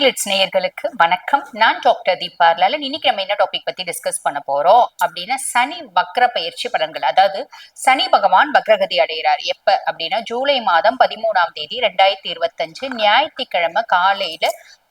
ஆஸ்ட்ரோகிளிட்ஸ் நேயர்களுக்கு வணக்கம். நான் டாக்டர் தீபா லாலன் இன்னைக்கு நம்ம என்ன டாபிக் பத்தி டிஸ்கஸ் பண்ண போறோம் அப்படின்னா சனி வக்ர பயிற்சி பலன்கள். அதாவது சனி பகவான் வக்ரகதி அடைகிறார். எப்ப அப்படின்னா ஜூலை மாதம் பதிமூணாம் தேதி ரெண்டாயிரத்தி இருபத்தஞ்சு ஞாயிற்றுக்கிழமை காலையில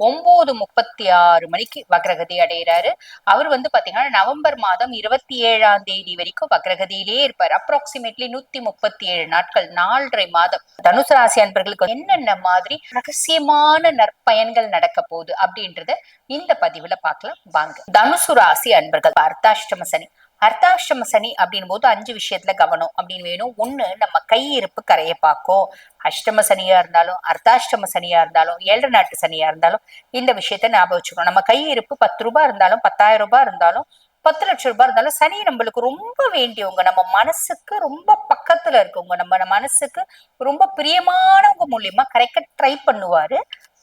ஒன்பது முப்பத்தி ஆறு மணிக்கு வக்ரகதி அடைகிறாரு. அவர் வந்து பாத்தீங்கன்னா நவம்பர் மாதம் இருபத்தி ஏழாம் தேதி வரைக்கும் வக்ரகதியிலே இருப்பார். அப்ராக்சிமேட்லி நூத்தி முப்பத்தி ஏழு நாட்கள் நாலரை மாதம். தனுசு ராசி அன்பர்களுக்கு என்னென்ன மாதிரி ரகசியமான நற்பயன்கள் நடக்க போகுது அப்படின்றத இந்த பதிவுல பார்க்கலாம். வாங்க. தனுசு ராசி அன்பர்கள். அர்த்தாஷ்டம சனி. அர்த்தாஷ்டம சனி அப்படின் போது அஞ்சு விஷயத்துல கவனம் அப்படின்னு வேணும். ஒண்ணு நம்ம கையிருப்பு கரைய பார்க்கும். அஷ்டம சனியா இருந்தாலும் அர்த்தாஷ்டம சனியா இருந்தாலும் ஏழு நாட்டு சனியா இருந்தாலும் இந்த விஷயத்த ஞாபகம் வச்சுக்கணும். நம்ம கையிருப்பு பத்து ரூபாய் இருந்தாலும் பத்தாயிரம் ரூபாய் இருந்தாலும் பத்து லட்சம் ரூபாய் இருந்தாலும் சனி நம்மளுக்கு ரொம்ப வேண்டியவங்க. நம்ம மனசுக்கு ரொம்ப பக்கத்துல இருக்கவங்க. நம்ம மனசுக்கு ரொம்ப பிரியமானவங்க மூலியமா கரெக்டா ட்ரை பண்ணுவாரு.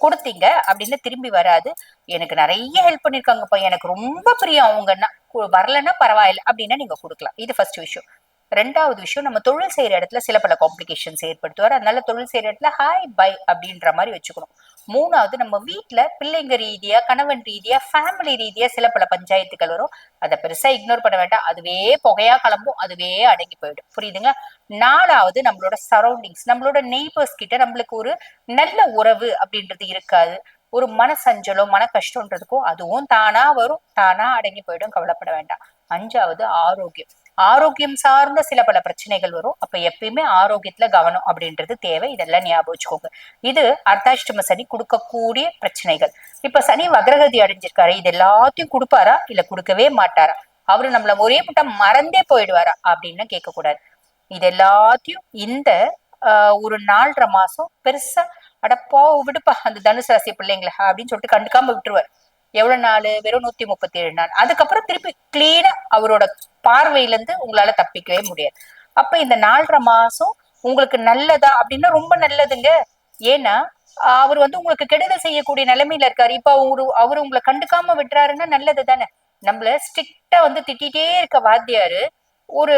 கொடுத்தீங்க அப்படின்னு திரும்பி வராது. எனக்கு நிறைய ஹெல்ப் பண்ணிருக்காங்கப்பா. எனக்கு ரொம்ப பிரியம். அவங்கன்னா வரலன்னா பரவாயில்ல அப்படின்னா நீங்க கொடுக்கலாம். இது ஃபர்ஸ்ட் விஷயம். ரெண்டாவது விஷயம் நம்ம தொழில் செய்யற இடத்துல சில பல காம்ப்ளிகேஷன்ஸ் ஏற்படுத்துவார். அதனால தொழில் செய்யற இடத்துல ஹாய் பை அப்படின்ற மாதிரி வச்சுக்கணும். மூணாவது நம்ம வீட்டுல பிள்ளைங்க ரீதியா கணவன் ரீதியா ஃபேமிலி ரீதியா சில பல பஞ்சாயத்துகள் வரும். அதை பெருசா இக்னோர் பண்ண வேண்டாம். அதுவே புகையா கிளம்பும். அதுவே அடங்கி போயிடும். புரியுதுங்க? நாலாவது நம்மளோட சரௌண்டிங்ஸ் நம்மளோட நெய்பர்ஸ் கிட்ட நம்மளுக்கு ஒரு நல்ல உறவு அப்படின்றது இருக்காது. ஒரு மன மன கஷ்டம்ன்றதுக்கும் அதுவும் தானா வரும். தானா அடங்கி போயிடும். கவலைப்பட வேண்டாம். அஞ்சாவது ஆரோக்கியம். ஆரோக்கியம் சார்ந்த சில பல பிரச்சனைகள் வரும். அப்ப எப்பயுமே ஆரோக்கியத்துல கவனம் அப்படின்றது தேவை. இதெல்லாம் ஞாபகம் வச்சுக்கோங்க. இது அர்த்தாஷ்டம சனி கொடுக்கக்கூடிய பிரச்சனைகள். இப்ப சனி வக்ரகதி அடைஞ்சிருக்காரு. இது எல்லாத்தையும் கொடுப்பாரா? இல்ல கொடுக்கவே மாட்டாரா? அவரு நம்மள ஒரே முட்டம் மறந்தே போயிடுவாரா? அப்படின்னு கேட்க கூடாது இது எல்லாத்தையும் இந்த ஆஹ், ஒரு நாலரை மாசம் பெருசா அடப்போ விடுப்பா. அந்த தனுசு ராசி பிள்ளைங்கள அப்படின்னு சொல்லிட்டு கண்டுக்காம விட்டுருவார். எவ்வளவு நாள்? வெறும் நூத்தி முப்பத்தி ஏழு நாள். அதுக்கப்புறம் திருப்பி கிளீனா அவரோட பார்வையில இருந்து உங்களால தப்பிக்கவே முடியாது. அப்ப இந்த நாலரை மாசம் உங்களுக்கு நல்லதா? அப்படின்னா ரொம்ப நல்லதுங்க. ஏன்னா அவர் வந்து உங்களுக்கு கெடுதல் செய்யக்கூடிய நிலைமையில இருக்காரு. இப்ப அவரு அவரு உங்களை கண்டுக்காம விட்டுறாருன்னா நல்லது தானே. நம்மள ஸ்ட்ரிக்டா வந்து திட்டிகிட்டே இருக்க வாத்தியாரு ஒரு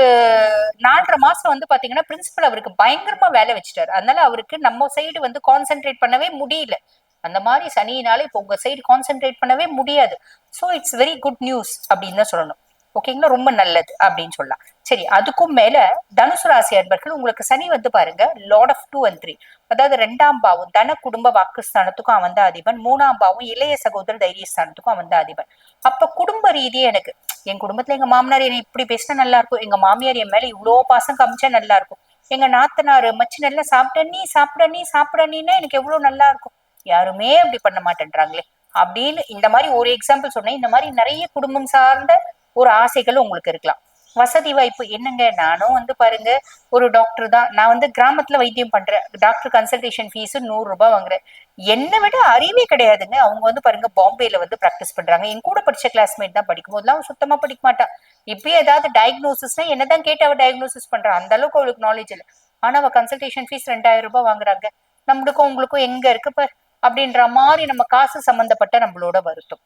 நாலரை மாசம் வந்து பாத்தீங்கன்னா பிரின்சிபல் அவருக்கு பயங்கரமா வேலை வச்சுட்டாரு. அதனால அவருக்கு நம்ம சைடு வந்து கான்சென்ட்ரேட் பண்ணவே முடியல. அந்த மாதிரி சனியினால இப்போ உங்க சைடு கான்சென்ட்ரேட் பண்ணவே முடியாது. So it's very good news அப்படின்னு தான் சொல்லணும். ஓகேங்களா ரொம்ப நல்லது அப்படின்னு சொல்லலாம். சரி அதுக்கும் மேல தனுசு ராசி அன்பர்கள் உங்களுக்கு சனி வந்து பாருங்க lord of two and three அதாவது ரெண்டாம் பாவம் தன குடும்ப வாக்குஸ்தானத்துக்கும் அவன் தான் அதிபன். மூணாம் பாவம் இளைய சகோதர தைரியஸ்தானத்துக்கும் அவன் தான் அதிபன். அப்ப குடும்ப ரீதியே எனக்கு என் குடும்பத்துல எங்க மாமனார் என்னை இப்படி பேசினா நல்லா இருக்கும். எங்க மாமியார் என் மேல இவ்வளோ பாசம் காமிச்சா நல்லா இருக்கும். எங்க நாத்தனார் மச்சி நல்லா சாப்பிட நீ சாப்பிட நீ சாப்பிட நீன்னா எனக்கு எவ்வளவு நல்லா இருக்கும். யாருமே அப்படி பண்ண மாட்டேன்றாங்களே. அப்படின்னு இந்த மாதிரி ஒரு எக்ஸாம்பிள் சொன்னேன். இந்த மாதிரி நிறைய குடும்பம் சார்ந்த ஒரு ஆசைகள் உங்களுக்கு இருக்கலாம். வசதி வாய்ப்பு என்னங்க? நானும் வந்து பாருங்க ஒரு டாக்டர் தான். நான் வந்து கிராமத்துல வைத்தியம் பண்றேன். டாக்டர் கன்சல்டேஷன் ஃபீஸ் நூறு ரூபாய் வாங்குறேன். என்னை விட அறிவே கிடையாதுங்க. அவங்க வந்து பாருங்க பாம்பேல வந்து ப்ராக்டிஸ் பண்றாங்க. என் கூட படிச்ச கிளாஸ்மேட் தான் படிக்கும் போதெல்லாம் சுத்தமா படிக்க மாட்டான். இப்பயே ஏதாவது டயக்னோசிஸ்னா என்னதான் கேட்டு அவ டயக்னோசிஸ் பண்றான் அந்த அளவுக்கு அவளுக்கு நாலேஜ் இல்லை. ஆனா அவ கன்சல்டேஷன் ஃபீஸ் ரெண்டாயிரம் ரூபாய் வாங்குறாங்க. நம்மளுக்கும் உங்களுக்கும் எங்க இருக்கு பாரு? அப்படின்ற மாதிரி நம்ம காசு சம்பந்தப்பட்ட நம்மளோட வருத்தம்.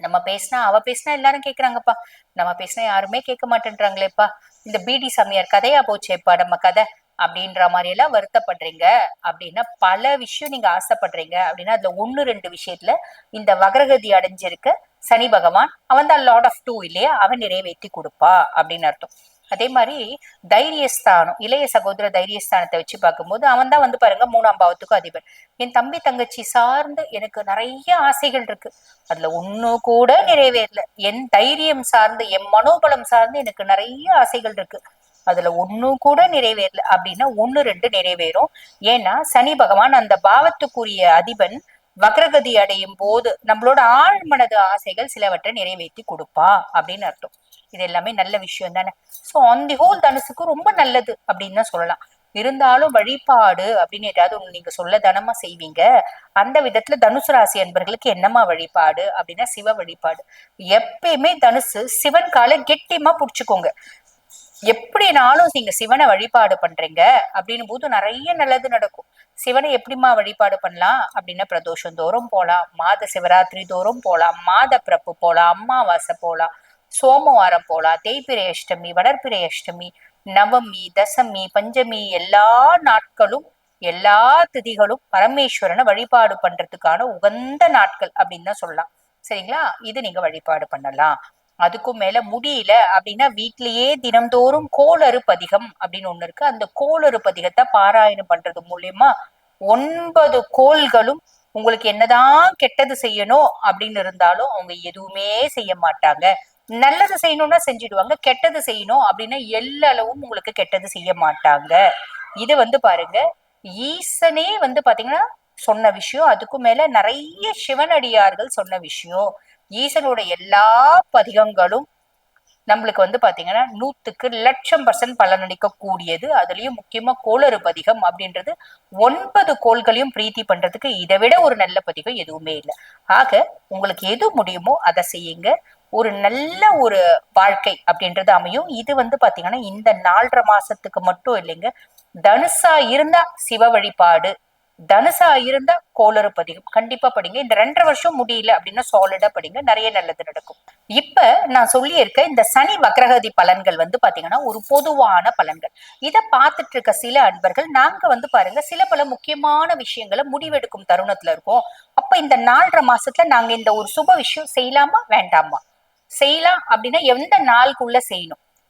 நம்ம பேசினா அவ பேசினா எல்லாரும் கேக்குறாங்கப்பா. நம்ம பேசினா யாருமே கேட்க மாட்டேன்றாங்களேப்பா. இந்த பிடி சாமியார் கதையா போச்சேப்பா நம்ம கதை. அப்படின்ற மாதிரி எல்லாம் வருத்தப்படுறீங்க. அப்படின்னா பல விஷயம் நீங்க ஆசைப்படுறீங்க. அப்படின்னா அதுல ஒண்ணு ரெண்டு விஷயத்துல இந்த வக்ரகதி அடைஞ்சிருக்க சனி பகவான் அவன் தான் லார்ட் ஆஃப் டூ இல்லையா? அவன் நிறைவேற்றி கொடுப்பா அப்படின்னு அர்த்தம். அதே மாதிரி தைரியஸ்தானம் இளைய சகோதர தைரியஸ்தானத்தை வச்சு பார்க்கும்போது அவன் தான் வந்து பாருங்க மூணாம் பாவத்துக்கும் அதிபர் என் தம்பி தங்கச்சி சார்ந்து எனக்கு நிறைய ஆசைகள் இருக்கு. அதுல ஒண்ணு கூட நிறைவேறல. என் தைரியம் சார்ந்து என் மனோபலம் சார்ந்து எனக்கு நிறைய ஆசைகள் இருக்கு. அதுல ஒண்ணு கூட நிறைவேறல. அப்படின்னா ஒண்ணு ரெண்டு நிறைவேறும். ஏன்னா சனி பகவான் அந்த பாவத்துக்குரிய அதிபன் வக்ரகதி அடையும் போது நம்மளோட ஆழ்மனது ஆசைகள் சிலவற்றை நிறைவேற்றி கொடுப்பா அப்படின்னு அர்த்தம். இது எல்லாமே நல்ல விஷயம் தானே? சோ ஆன் தி ஹோல் தனுசுக்கு ரொம்ப நல்லது அப்படின்னு தான் சொல்லலாம். இருந்தாலும் வழிபாடு அப்படின்னு ஏதாவது ஒண்ணு நீங்க சொல்ல தானமா செய்வீங்க. அந்த விதத்துல தனுசு ராசி அன்பர்களுக்கு என்னமா வழிபாடு அப்படின்னா சிவ வழிபாடு. எப்பயுமே தனுசு சிவன் காலை கெட்டியமா புடிச்சுக்கோங்க. எப்படினாலும் நீங்க சிவனை வழிபாடு பண்றீங்க அப்படின்னும் போது நிறைய நல்லது நடக்கும். சிவனை எப்படிம்மா வழிபாடு பண்ணலாம் அப்படின்னா பிரதோஷம் தோறும் போகலாம் மாத சிவராத்திரி தோறும் போலாம். மாத பிறப்பு போகலாம் அமாவாசை போகலாம் சோமவாரம் போலாம் தேய்பிரை அஷ்டமி வடர்பிரை அஷ்டமி நவமி தசமி பஞ்சமி எல்லா நாட்களும் எல்லா திதிகளும் பரமேஸ்வரனை வழிபாடு பண்றதுக்கான உகந்த நாட்கள் அப்படின்னு தான் சொல்லலாம். சரிங்களா? இது நீங்க வழிபாடு பண்ணலாம். அதுக்கும் மேல முடியல அப்படின்னா வீட்லயே தினம்தோறும் கோளறு பதிகம் அப்படின்னு ஒண்ணு இருக்கு. அந்த கோளறு பதிகத்தை பாராயணம் பண்றது மூலியமா ஒன்பது கோள்களும் உங்களுக்கு என்னதான் கெட்டது செய்யணும் அப்படின்னு இருந்தாலும் அவங்க எதுவுமே செய்ய மாட்டாங்க. நல்லது செய்யணும்னா செஞ்சிடுவாங்க கெட்டது செய்யணும் அப்படின்னா எல்லளவும் உங்களுக்கு கெட்டது செய்ய மாட்டாங்க. இது வந்து பாருங்க ஈசனே வந்து பாத்தீங்கன்னா சொன்ன விஷயம் அதுக்கும் மேல நிறைய சிவனடியார்கள் சொன்ன விஷயம். ஈசனோட எல்லா பதிகங்களும் நம்மளுக்கு வந்து பாத்தீங்கன்னா நூத்துக்கு லட்சம் பர்சன்ட் பலனளிக்க கூடியது அதுலயும் முக்கியமா கோளறு பதிகம் அப்படின்றது ஒன்பது கோள்களையும் பிரீத்தி பண்றதுக்கு இதை விட ஒரு நல்ல பதிகம் எதுவுமே இல்லை. ஆக உங்களுக்கு எது முடியுமோ அதை செய்யுங்க. ஒரு நல்ல ஒரு வாழ்க்கை அப்படின்றது அமையும். இது வந்து பாத்தீங்கன்னா இந்த நாலரை மாசத்துக்கு மட்டும் இல்லைங்க. தனுசா இருந்தா சிவ வழிபாடு தனுசா இருந்தா கோளறு பதிகம். கண்டிப்பா படிங்க. இந்த ரெண்டரை வருஷம் முடியல அப்படின்னா சாலிடா படிங்க. நிறைய நல்லது நடக்கும். இப்ப நான் சொல்லியிருக்க இந்த சனி வக்ரகதி பலன்கள் வந்து பாத்தீங்கன்னா ஒரு பொதுவான பலன்கள். இதை பார்த்துட்டு இருக்க சில அன்பர்கள் நாங்க வந்து பாருங்க சில பல முக்கியமான விஷயங்களை முடிவெடுக்கும் தருணத்துல இருக்கோம். அப்ப இந்த நாலரை மாசத்துல நாங்க இந்த ஒரு சுப விஷயம் செய்யலாமா? வேண்டாமா? செய்யலாம் அப்படின்னா எந்த நாளுக்குள்ள செய்யணும்?